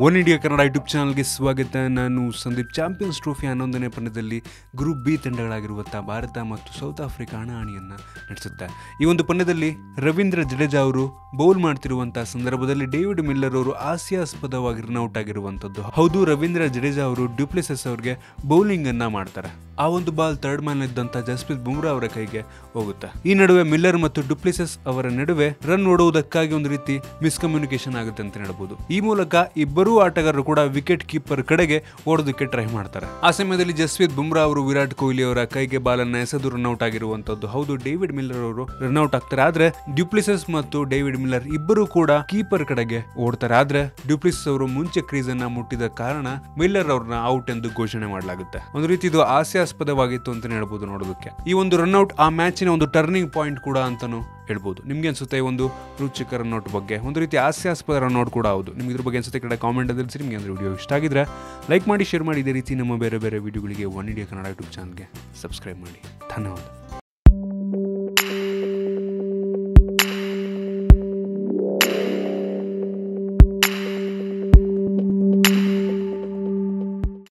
One India Kannada YouTube ಚಾನಲ್ಗೆ ಸ್ವಾಗತ. ನಾನು ಸಂದೀಪ್. ಚಾಂಪಿಯನ್ಸ್ ಟ್ರೋಫಿ ಹನ್ನೊಂದನೇ ಪಂದ್ಯದಲ್ಲಿ ಗ್ರೂಪ್ ಬಿ ತಂಡಗಳಾಗಿರುವಂಥ ಭಾರತ ಮತ್ತು ಸೌತ್ ಆಫ್ರಿಕಾ ಹಣಾಹಣಿಯನ್ನು ನಡೆಸುತ್ತೆ. ಈ ಒಂದು ಪಂದ್ಯದಲ್ಲಿ ರವೀಂದ್ರ ಜಡೇಜಾ ಅವರು ಬೌಲ್ ಮಾಡ್ತಿರುವಂಥ ಸಂದರ್ಭದಲ್ಲಿ ಡೇವಿಡ್ ಮಿಲ್ಲರ್ ಅವರು ಹಾಸ್ಯಾಸ್ಪದವಾಗಿ ರನ್ಔಟ್ ಆಗಿರುವಂಥದ್ದು ಹೌದು, ರವೀಂದ್ರ ಜಡೇಜಾ ಅವರು ಡ್ಯೂಪ್ಲೆಸಸ್ ಅವ್ರಿಗೆ ಬೌಲಿಂಗನ್ನು ಮಾಡ್ತಾರೆ. ಆ ಒಂದು ಬಾಲ್ ಥರ್ಡ್ ಮ್ಯಾನ್ ಇದ್ದಂಥ ಜಸ್ಪ್ರೀತ್ ಬುಮ್ರಾ ಅವರ ಕೈಗೆ ಹೋಗುತ್ತೆ. ಈ ನಡುವೆ ಮಿಲ್ಲರ್ ಮತ್ತು ಡುಪ್ಲಿಸಸ್ ಅವರ ನಡುವೆ ರನ್ ಓಡುವುದಕ್ಕಾಗಿ ಒಂದು ರೀತಿ ಮಿಸ್ಕಮ್ಯುನಿಕೇಶನ್ ಆಗುತ್ತೆ ಅಂತ ಹೇಳಬಹುದು ಈ ಮೂಲಕ ಇಬ್ಬರೂ ಆಟಗಾರರು ಕೂಡ ವಿಕೆಟ್ ಕೀಪರ್ ಕಡೆಗೆ ಓಡೋದಕ್ಕೆ ಟ್ರೈ ಮಾಡ್ತಾರೆ. ಆ ಸಮಯದಲ್ಲಿ ಜಸ್ಪ್ರೀತ್ ಬುಮ್ರಾ ಅವರು ವಿರಾಟ್ ಕೊಹ್ಲಿ ಅವರ ಕೈಗೆ ಬಾಲನ್ನ ಎಸೆದು ರನ್ಔಟ್ ಆಗಿರುವಂತದ್ದು. ಹೌದು, ಡೇವಿಡ್ ಮಿಲ್ಲರ್ ಅವರು ರನ್ಔಟ್ ಆಗ್ತಾರೆ. ಆದ್ರೆ ಡ್ಯೂಪ್ಲಿಸಸ್ ಮತ್ತು ಡೇವಿಡ್ ಮಿಲ್ಲರ್ ಇಬ್ಬರು ಕೂಡ ಕೀಪರ್ ಕಡೆಗೆ ಓಡ್ತಾರೆ. ಆದ್ರೆ ಡ್ಯೂಪ್ಲಿಸಸ್ ಅವರು ಮುಂಚೆ ಕ್ರೀಸ್ ಅನ್ನ ಮುಟ್ಟಿದ ಕಾರಣ ಮಿಲ್ಲರ್ ಅವ್ರನ್ನ ಔಟ್ ಎಂದು ಘೋಷಣೆ ಮಾಡಲಾಗುತ್ತೆ. ಒಂದು ರೀತಿ ಇದು ಹಾಸ್ಯಾಸ್ಪದವಾಗಿತ್ತು ಅಂತ ಹೇಳ್ಬೋದು ನೋಡೋದಕ್ಕೆ. ಈ ಒಂದು ರನ್ಔಟ್ ಆ ಮ್ಯಾಚಿನ ಒಂದು ಟರ್ನಿಂಗ್ ಪಾಯಿಂಟ್ ಕೂಡ ಅಂತಾನು ಹೇಳ್ಬೋದು. ನಿಮ್ಗೆ ಅನ್ಸುತ್ತೆ ಈ ಒಂದು ರುಚಿಕರ ರನ್ಔಟ್ ಬಗ್ಗೆ? ಒಂದು ರೀತಿ ಹಾಸ್ಯಾಸ್ಪದ ರನ್ಔಟ್ ಕೂಡ ಹೌದು. ನಿಮ್ಗೆ ಇದ್ರ ಬಗ್ಗೆ ಅನ್ಸುತ್ತೆ ಕಡೆ ಕಾಮೆಂಟ್ ತಿಳಿಸಿ. ನಿಮಗೆ ಅಂದ್ರೆ ವಿಡಿಯೋ ಇಷ್ಟ ಆಗಿದ್ರೆ ಲೈಕ್ ಮಾಡಿ ಶೇರ್ ಮಾಡಿ. ಇದೇ ರೀತಿ ನಮ್ಮ ಬೇರೆ ಬೇರೆ ವಿಡಿಯೋಗಳಿಗೆ ಒನ್ ಇಂಡಿಯಾ ಕನ್ನಡ ಯೂಟ್ಯೂಬ್ ಚಾನಲ್ಗೆ ಸಬ್ಸ್ಕ್ರೈಬ್ ಮಾಡಿ. ಧನ್ಯವಾದ.